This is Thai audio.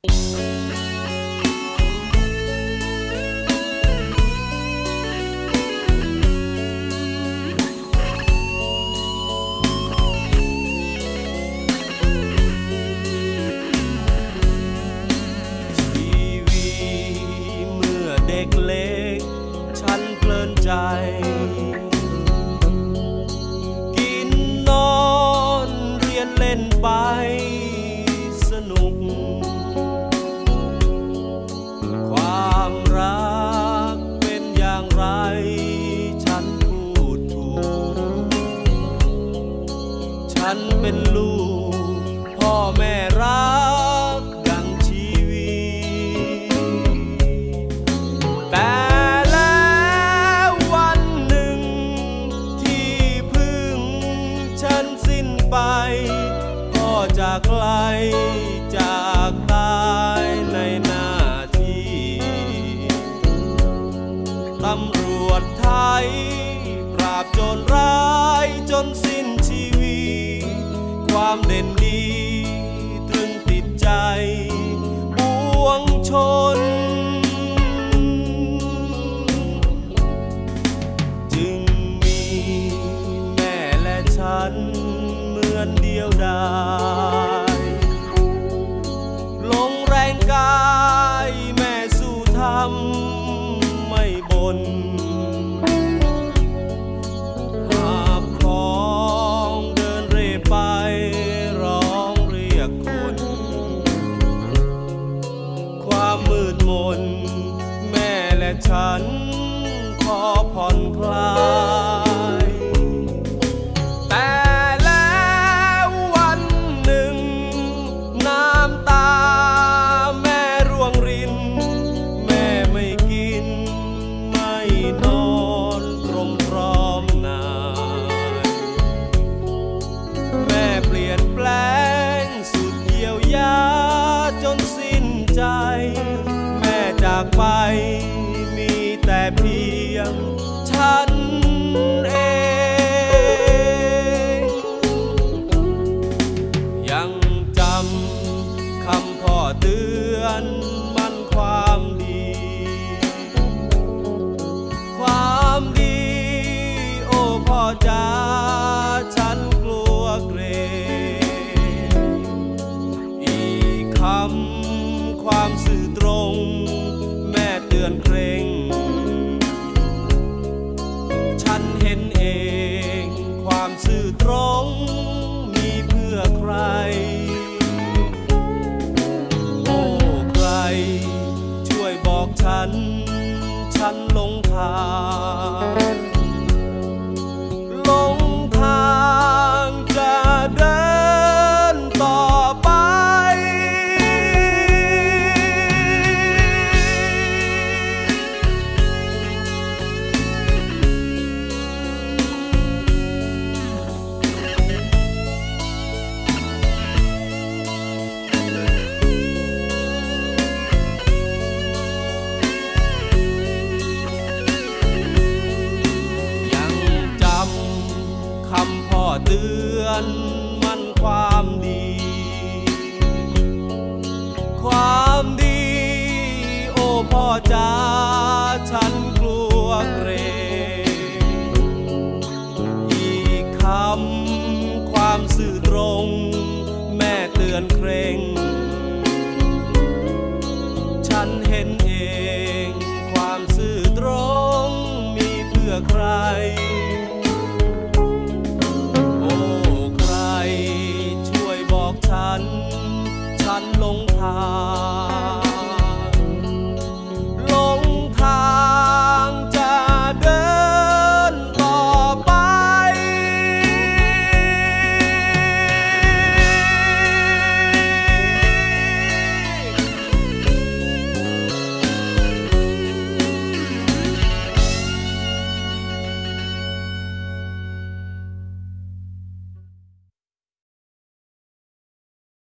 เด็กเล็ก ฉันเพลินใจ ไกลจากตายในนาทีตำรวจไทย ปราบโจรร้ายจนสิ้นชีวี ความเด่น ฉันพอผ่อนคลาย อนเพลง